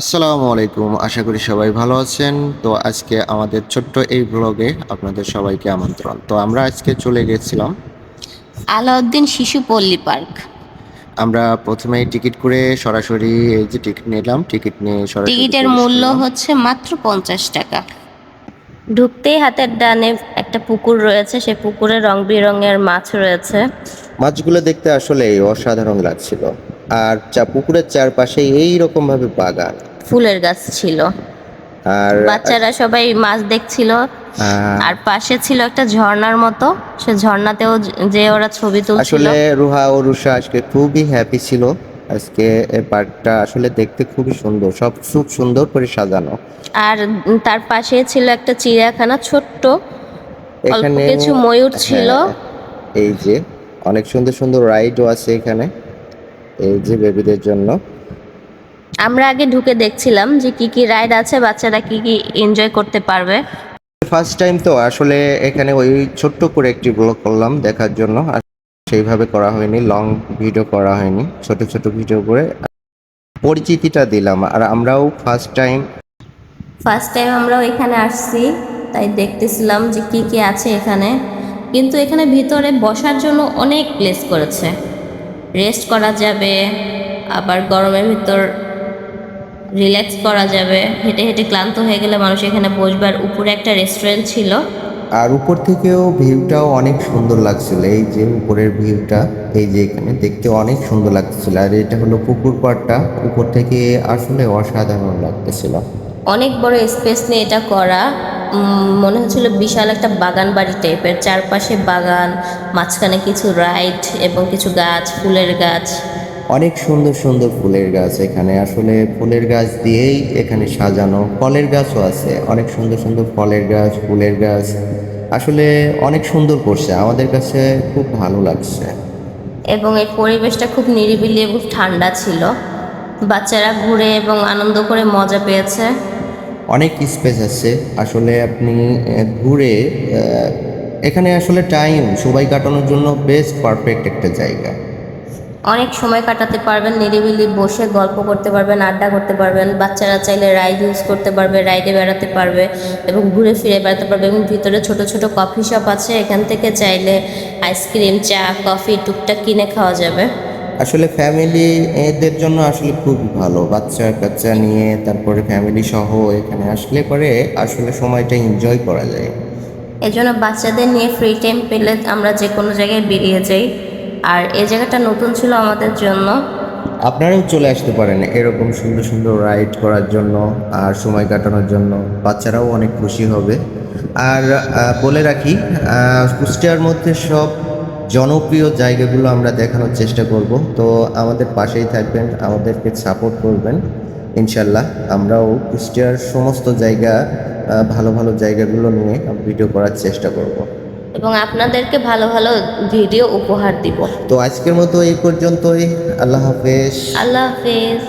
আসসালামু আলাইকুম। আশা করি সবাই ভালো আছেন। তো আজকে আমাদের ছোট্ট এই ব্লগে আপনাদের সবাইকে আমন্ত্রণ। তো আমরা আজকে চলে গেছিলাম। আলাউদ্দিন শিশু পল্লী পার্ক। আমরা প্রথমেই টিকিট করে সরাসরি এই যে টিকিট নিলাম। টিকিট নিয়ে সরাসরি টিকিটের মূল্য হচ্ছে মাত্র পঞ্চাশ টাকা। ঢুকতেই হাতের ডানে একটা পুকুর রয়েছে। সে পুকুরে রং বেরঙের মাছ রয়েছে। মাছগুলো দেখতে আসলে অসাধারণ লাগছিল। আর চা পুকুরের চারপাশে এই রকম ভাবে বাগান। ফুলের গাছ ছিল। আর বাচ্চারা সবাই মাছ দেখছিল। আর পাশে ছিল একটা ঝর্ণার মতো। সে ঝর্ণাতেও যে ওরা ছবি তুলছিল। আসলে রুহা ও রুষা আজকে খুবই হ্যাপি ছিল। আজকে এই পার্কটা আসলে দেখতে খুবই সুন্দর। সব খুব সুন্দর করে সাজানো। আর তার পাশে ছিল একটা চিড়িয়াখানা ছোট্ট। এখানে কিছু ময়ূর ছিল। হ্যাঁ, এই যে অনেক সুন্দর সুন্দর রাইডও আছে এখানে। এই যে বেবিদের জন্য। আমরা আগে ঢুকে দেখছিলাম যে কি কি রাইড আছে বাচ্চারা কি কি এনজয় করতে পারবে। ফার্স্ট টাইম তো আসলে এখানে ওই ছোট্ট করে একটি ব্লগ করলাম দেখার জন্য। আর সেইভাবে করা হয়নি লং ভিডিও করা হয়নি ছোট ছোট ভিডিও করে। পরিচিতিটা দিলাম আর আমরাও ফার্স্ট টাইম ফার্স্ট টাইম আমরাও এখানে আসছি তাই দেখতেছিলাম যে কি কি আছে এখানে। কিন্তু এখানে ভিতরে বসার জন্য অনেক প্লেস করেছে। রেস্ট করা যাবে আবার গরমের ভিতর রিল্যাক্স করা যাবে। হেঁটে হেঁটে ক্লান্ত হয়ে গেলে মানুষ এখানে বসবার উপরে একটা রেস্টুরেন্ট ছিল। আর উপর থেকেও ভিউটাও অনেক সুন্দর লাগছিল। এই যে উপরের ভিউটা এই যে এখানে দেখতে অনেক সুন্দর লাগছিল আর এটা হলো পুকুর পাড়টা। উপর থেকে আসলে অসাধারণ লাগতেছিল। অনেক বড় স্পেস নিয়ে এটা করা। মনে হচ্ছিল বিশাল একটা বাগান বাড়ি টাইপের চারপাশে বাগান মাঝখানে কিছু রাইড এবং কিছু গাছ ফুলের গাছ। অনেক সুন্দর সুন্দর ফুলের গাছ এখানে। আসলে ফুলের গাছ দিয়েই এখানে সাজানো। ফলের গাছও আছে। অনেক সুন্দর সুন্দর ফলের গাছ ফুলের গাছ। আসলে অনেক সুন্দর করছে। আমাদের কাছে খুব ভালো লাগছে। এবং এই পরিবেশটা খুব নিরিবিলি এবং ঠান্ডা ছিল। বাচ্চারা ঘুরে এবং আনন্দ করে মজা পেয়েছে। অনেক স্পেস আছে। আসলে আপনি ঘুরে এখানে আসলে টাইম সবাই কাটানোর জন্য বেস্ট পারফেক্ট একটা জায়গা। অনেক সময় কাটাতে পারবেন, নিরিবিলি বসে গল্প করতে পারবেন, আড্ডা করতে পারবেন, বাচ্চারা চাইলে রাইড ইউজ করতে পারবে রাইডে বেড়াতে পারবে এবং ঘুরে ফিরে বেড়াতে পারবে এবং ভিতরে ছোট ছোট কফি শপ আছে, এখান থেকে চাইলে আইসক্রিম চা কফি টুকটাক কিনে খাওয়া যাবে। আসলে ফ্যামিলি এদের জন্য আসলে খুব ভালো। বাচ্চা কাচ্চা নিয়ে তারপরে ফ্যামিলি সহ এখানে আসলে পরে আসলে সময়টা এনজয় করা যায়। এজন্য বাচ্চাদের নিয়ে ফ্রি টাইম পেলে আমরা যে কোনো জায়গায় বেরিয়ে যাই। আর এই জায়গাটা নতুন ছিল আমাদের জন্য। আপনারাও চলে আসতে পারেন এরকম সুন্দর সুন্দর রাইড করার জন্য আর সময় কাটানোর জন্য। বাচ্চারাও অনেক খুশি হবে। আর বলে রাখি কুষ্টিয়ার মধ্যে সব জনপ্রিয় জায়গাগুলো আমরা দেখানোর চেষ্টা করব। তো আমাদের পাশেই থাকবেন আমাদেরকে সাপোর্ট করবেন। ইনশাল্লাহ আমরাও কুষ্টিয়ার সমস্ত জায়গা ভালো ভালো জায়গাগুলো নিয়ে ভিডিও করার চেষ্টা করব। এবং আপনাদেরকে ভালো ভালো ভিডিও উপহার দিব। তো আজকের মতো এই পর্যন্তই। আল্লাহ হাফেজ। আল্লাহ হাফেজ।